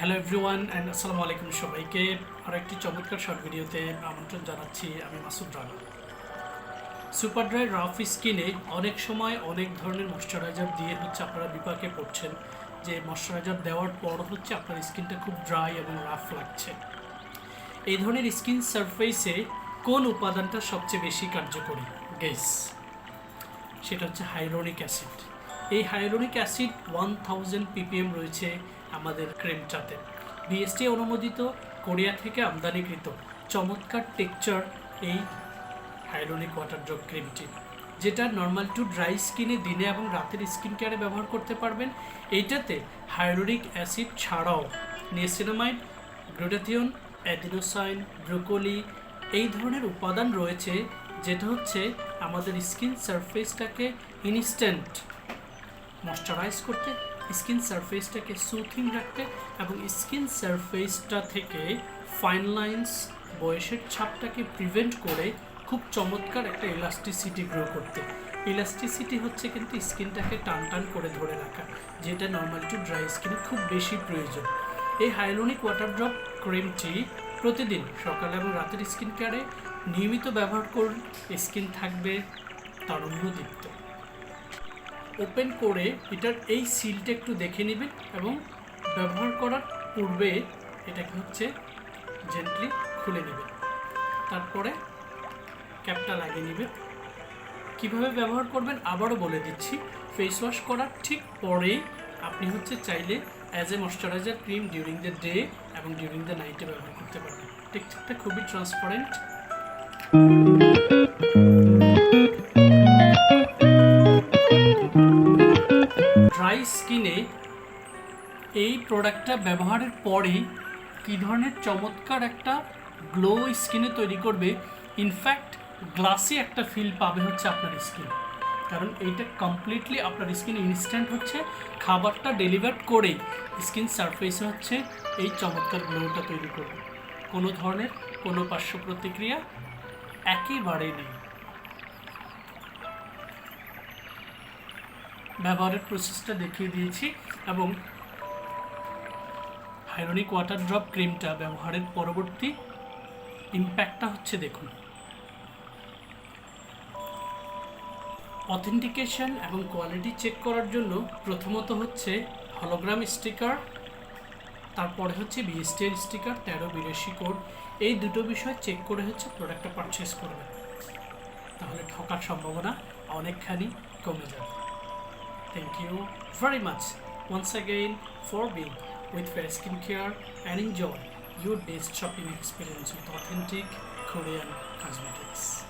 Hello everyone and আসসালামু আলাইকুম সবাইকে। আরও একটি চমৎকার শর্ট ভিডিওতে আমন্ত্রণ জানাচ্ছি আমি Masud Rana. Super dry rough স্কিনে অনেক সময় অনেক ধরনের ময়শ্চারাইজার দিয়ে হচ্ছে আপনারা বিপাকে পড়ছেন। যে ময়শ্চারাইজার দেওয়ার পর হচ্ছে আপনার স্কিনটা খুব ড্রাই এবং রাফ লাগছে। এই ধরনের স্কিন সারফেসে কোন উপাদানটা সবচেয়ে বেশি কার্যকরী? গেস সেটা হচ্ছে হাইরোনিক অ্যাসিড এই hyaluronic acid one thousand PPM রয়েছে আমাদের ক্রেমটাতে বিএসটি অনুমোদিত, কোরিয়া থেকে আমদানিকৃত। চমৎকার টেক্সচার এই হাইরোনিক ওয়াটার ড্রপ ক্রিমটি যেটা নর্মাল টু ড্রাই স্কিনে দিনে এবং রাতের স্কিন কেয়ারে ব্যবহার করতে পারবেন। এইটাতে হাইরোনিক অ্যাসিড ছাড়াও নিয়েসিনামাইড গ্লুটাথিয়ন অ্যাডিনোসাইন ব্রোকলি এই ধরনের উপাদান রয়েছে, যেটা হচ্ছে আমাদের স্কিন সারফেসটাকে ইনস্ট্যান্ট ময়শ্চারাইজ করতে, স্কিন সারফেসটাকে সুথিং রাখতে এবং স্কিন সারফেসটা থেকে ফাইন লাইন্স, বয়সের ছাপটাকে প্রিভেন্ট করে খুব চমৎকার একটা ইলাস্টিসিটি গ্রো করতে। ইলাস্টিসিটি হচ্ছে কিন্তু স্কিনটাকে টান টান করে ধরে রাখা, যেটা নর্মাল টু ড্রাই স্কিনে খুব বেশি প্রয়োজন। এই হাইলোনিক ওয়াটার ড্রপ ক্রিমটি প্রতিদিন সকালে এবং রাতের স্কিন কেয়ারে নিয়মিত ব্যবহার করুন, স্কিন থাকবে তারুণ্যদীপ্ত ওপেন করে এটার এই সিলটা একটু দেখে নেবেন এবং ব্যবহার করার পূর্বে এটাকে হচ্ছে জেন্টলি খুলে নেবেন। তারপরে ক্যাপটা লাগিয়ে নেবেন। কীভাবে ব্যবহার করবেন আবারও বলে দিচ্ছি ফেস ওয়াশ করার ঠিক পরেই আপনি হচ্ছে চাইলে as a moisturiser cream during the day এবং ডিউরিং দ্য নাইটে ব্যবহার করতে পারবেন। টেক্সচারটা খুবই ট্রান্সপারেন্ট স্কিনে এই প্রোডাক্টটা ব্যবহারের পরেই কী ধরনের চমৎকার একটা গ্লো স্কিনে তৈরি করবে। ইনফ্যাক্ট গ্লাসি একটা ফিল পাবে হচ্ছে আপনার স্কিন কারণ এইটা কমপ্লিটলি আপনার স্কিন ইনস্ট্যান্ট হচ্ছে, খাবারটা ডেলিভার করেই স্কিন সারফেসে হচ্ছে এই চমৎকার গ্লোটা তৈরি করবে। কোনো ধরনের কোনো পার্শ্ব প্রতিক্রিয়া একেবারে নেই। ব্যবহারের প্রসেসটা দেখিয়ে দিয়েছি এবং হাইরোনিক ওয়াটার ড্রপ ক্রিমটা ব্যবহারের পরবর্তী ইম্প্যাক্টটা হচ্ছে দেখুন। অথেন্টিকেশন এবং কোয়ালিটি চেক করার জন্য প্রথমত হচ্ছে হলোগ্রাম স্টিকার তারপরে হচ্ছে বিএসটিএল স্টিকার তেরো বিরাশি কোড এই দুটো বিষয় চেক করে হচ্ছে প্রোডাক্টটা পারচেস করবেন। তাহলে ঠকার সম্ভাবনা অনেকখানি কমে যাবে। Thank you very much once again for being with Fair Skincare and enjoy your best shopping experience with authentic Korean cosmetics.